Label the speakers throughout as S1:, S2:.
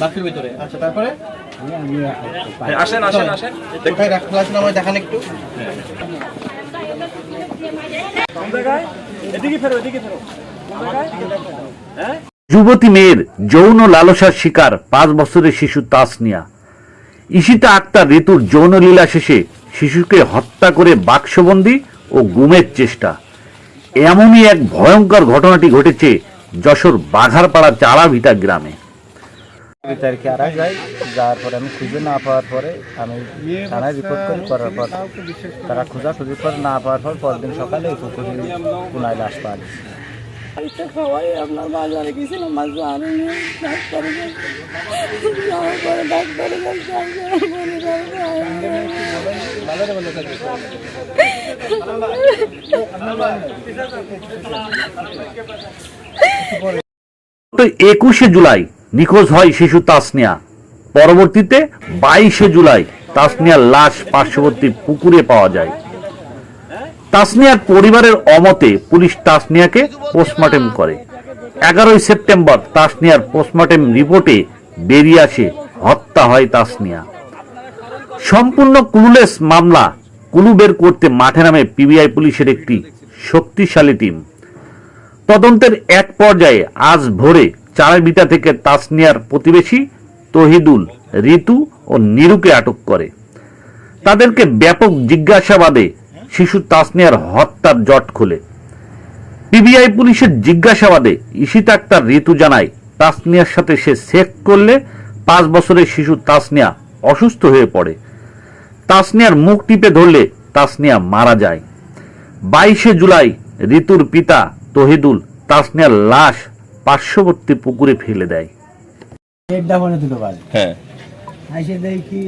S1: বাক্সের ভিতরে।
S2: আচ্ছা তারপরে?
S1: আসেন আসেন আসেন।
S2: কোথায় রাখা ছিল আমায় দেখান একটু।
S1: এদিকে ফেরো এদিকে ফেরো
S3: যুবতী মেয়ের যৌন লালসার শিকার পাঁচ বছরের শিশু তাসনিয়া। ঈশিতা আক্তার ঋতুর যৌন লীলা শেষে শিশুকে হত্যা করে বাক্সবন্দি ও গুমের চেষ্টা। এমনই এক ভয়ঙ্কর ঘটনাটি ঘটেছে যশোর বাঘারপাড়া চারাভিটা গ্রামে।
S4: তারিখে আরা যাই যাওয়ার পরে আমি খুঁজে না পাওয়ার পরে আমি থানায় রিপোর্ট করি, করার পর তারা খোঁজাখুঁজি করে, না পাওয়ার পর পরদিন সকালে এই পুকুরে কোনায় লাশ পাওয়া
S3: একুশে জুলাই নিখোঁজ হয় শিশু তাসনিয়া। পরবর্তীতে বাইশে জুলাই তাসনিয়ার লাশ পার্শ্ববর্তী পুকুরে পাওয়া যায়। তাসনিয়ার পরিবারের অমতে পুলিশ তাসনিয়াকে পোস্টমর্টেম করে। এগারোই সেপ্টেম্বর তাসনিয়ার পোস্টমর্টেম রিপোর্টে বেরিয়ে আসে, হত্যা হয় তাসনিয়া। সম্পূর্ণ ক্লুলেস মামলা কুলু বের করতে মাঠে নামে পিবিআই পুলিশের একটি শক্তিশালী টিম। তদন্তের এক পর্যায়ে আজ ভোরে চারাবিটা থেকে তাসনিয়ার প্রতিবেশী তহিদুল ঋতু ও নিরুকে আটক করে। তাদেরকে ব্যাপক জিজ্ঞাসাবাদে শিশু তাসনিয়ার হত্যার জট খুলে। পিবিআই পুলিশের জিজ্ঞাসাবাদে ঈশিত আক্তার ঋতু জানায় তাসনিয়ার সাথে সে সেক করলে পাঁচ বছরের শিশু তাসনিয়া অসুস্থ হয়ে পড়ে। তাসনিয়ার মুখ টিপে ধরলে তাসনিয়া মারা যায়। বাইশে জুলাই ঋতুর পিতা তহিদুল তাসনিয়ার লাশ পার্শ্ববর্তী পুকুরে ফেলে দেয়।
S1: হ্যাঁ।
S4: দেখি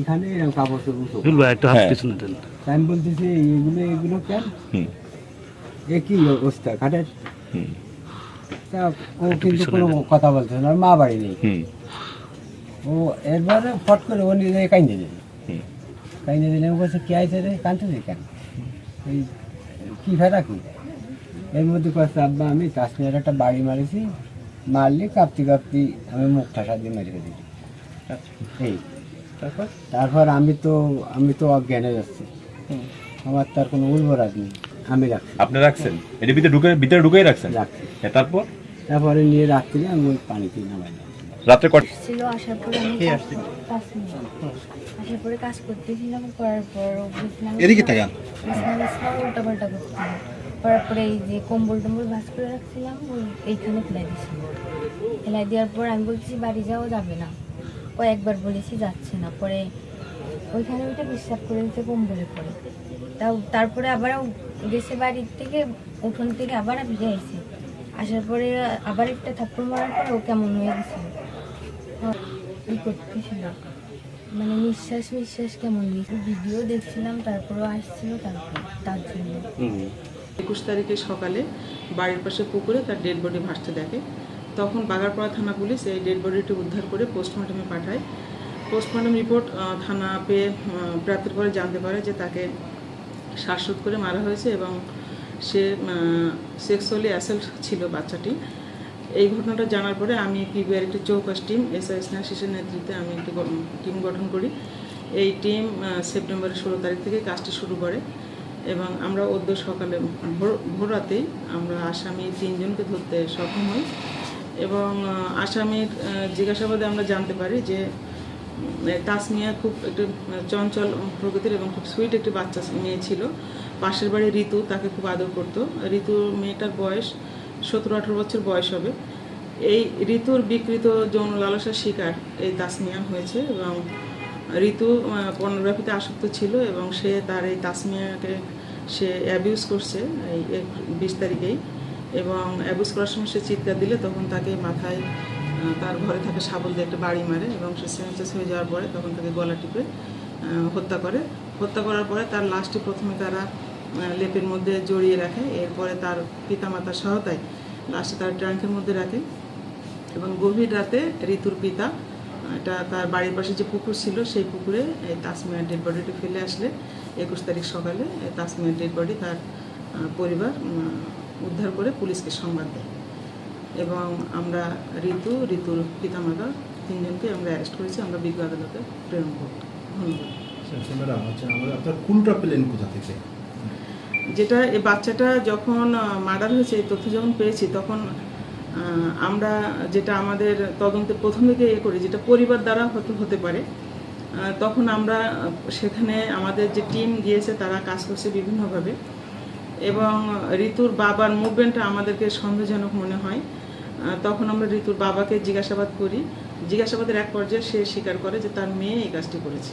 S4: এখানে এরকম কাপড় চোপড়
S1: হ্যাঁ।
S4: আমি বলতেছি এগুলো এগুলো কেন?
S1: হুম।
S4: এ কি অবস্থা খাটের তা ও কিন্তু কোনো কথা বলছে না মা বাড়ি নেই। ও এরপরে ফট করে ও নিজে কাইন্দে দিল।
S1: হুম।
S4: দিলে ও বলছে কে আইছে রে? কাঁদতে কেন? এই কি ফেরা কি? এর মধ্যে কয়েকটা আব্বা আমি কাশ্মীরের একটা বাড়ি মারিছি। মারলি কাঁপতে কাঁপতি আমি মুখ ঠাসা দিয়ে মেরে দিই এই।
S1: তারপর?
S4: তারপর আমি তো আমি তো অজ্ঞান যাচ্ছি। আমার তার কোনো উর্বরাজ নেই। আমি রাখছি।
S1: আপনি রাখছেন? এটা ভিতরে ঢুকে ভিতরে ঢুকেই রাখছেন?
S4: রাখছি।
S1: হ্যাঁ, তারপর?
S4: তারপরে নিয়ে রাত্রি আমি ওই পানিতে নামাই
S1: রাত্রে কট
S5: ছিল আসার পরে আমি। আসার পরে কাজ করতেছিলাম করার পর ও
S2: এদিকে তাকান
S5: বিছানা উল্টাপাল্টা করছিলাম করার পরে এই যে কম্বল টম্বল ভাজ করে রাখছিলাম ওই এইখানে ফেলাই দিয়েছিল ফেলাই দেওয়ার পর আমি বলছি বাড়ি যাওয়া যাবে না। কয়েকবার বলেছি যাচ্ছে না, পরে ওইখানে ওইটা বিশ্বাস করে দিতে কম্বলে পরে তাও তারপরে আবার গেছে বাড়ির থেকে, উঠোন থেকে আবার ফিরে আসছে আসার পরে আবার একটা থাপ্পড় মারার পর ও কেমন হয়ে গেছে। ই করতেছিল? মানে নিঃশ্বাস নিঃশ্বাস কেমন ভিডিও দেখছিলাম, তারপরেও আসছিল তারপর, তার জন্য।
S6: একুশ তারিখে সকালে বাড়ির পাশে পুকুরে তার ডেড বডি ভাসতে দেখে। তখন বাগারপাড়া থানা পুলিশ এই ডেড বডিটি উদ্ধার করে পোস্টমর্টমে পাঠায়। পোস্টমর্টম রিপোর্ট থানা পেয়ে প্রাপ্তির পরে জানতে পারে যে তাকে শ্বাসরোধ করে মারা হয়েছে এবং সে সেক্সুয়ালি অ্যাসেল্ট ছিল বাচ্চাটি। এই ঘটনাটা জানার পরে আমি পিবিআর একটি চৌকাশ টিম এস আই স্নেহাশিসের নেতৃত্বে আমি একটি টিম গঠন করি। এই টিম সেপ্টেম্বরের ষোলো তারিখ থেকে কাজটি শুরু করে এবং আমরা অদ্য সকালে, ভোর ভোর রাতেই আমরা আসামি তিনজনকে ধরতে সক্ষম হই। এবং আসামির জিজ্ঞাসাবাদে আমরা জানতে পারি যে তাসমিয়া খুব একটু চঞ্চল প্রকৃতির এবং খুব সুইট একটি বাচ্চা মেয়ে ছিল। পাশের বাড়ি ঋতু, তাকে খুব আদর করতো। ঋতু মেয়েটার বয়স সতেরো আঠেরো বছর বয়স হবে। এই ঋতুর বিকৃত যৌন লালসার শিকার এই তাসমিয়া হয়েছে এবং ঋতু পর্নোগ্রাফিতে আসক্ত ছিল এবং সে তার এই তাসমিয়াকে সে অ্যাবিউজ করছে এই বিশ তারিখেই। এবং অ্যাবিউজ করার সময় সে চিৎকার দিলে তখন তাকে মাথায় তার ঘরে থাকা শাবল দিয়ে একটা বাড়ি মারে এবং সে সেন্সেস হয়ে যাওয়ার পরে তখন তাকে গলা টিপে হত্যা করে। হত্যা করার পরে তার লাশটি প্রথমে তারা লেপের মধ্যে জড়িয়ে রাখে। এরপরে তার পিতামাতার সহায়তায় লাশটি তার ট্রাঙ্কের মধ্যে রাখে। এবং গভীর রাতে ঋতুর পিতা, এটা তার বাড়ির পাশে যে পুকুর ছিল, সেই পুকুরে এই তাসমিয়ার ডেড বডিটি ফেলে আসলে একুশ তারিখ সকালে এই তাসমিয়ার ডেড বডি তার পরিবার উদ্ধার করে পুলিশকে সংবাদ দেয়। এবং আমরা ঋতু ঋতুর পিতামাতা তিনজনকে আমরা অ্যারেস্ট করেছি। আমরা বিজ্ঞ আদালতে প্রেরণ করব ধন্যবাদ।
S7: আচ্ছা আপনার পেলেন কোথা থেকে?
S6: যেটা এই বাচ্চাটা যখন মার্ডার হয়েছে এই তথ্য যখন পেয়েছি তখন আমরা যেটা আমাদের তদন্তে প্রথম থেকে এ করি যেটা পরিবার দ্বারা হতে হতে পারে তখন আমরা সেখানে আমাদের যে টিম গিয়েছে তারা কাজ করছে বিভিন্নভাবে। এবং ঋতুর বাবার মুভমেন্টটা আমাদেরকে সন্দেহজনক মনে হয়। তখন আমরা ঋতুর বাবাকে জিজ্ঞাসাবাদ করি। জিজ্ঞাসাবাদের এক পর্যায়ে সে স্বীকার করে যে তার মেয়ে এই কাজটি করেছে।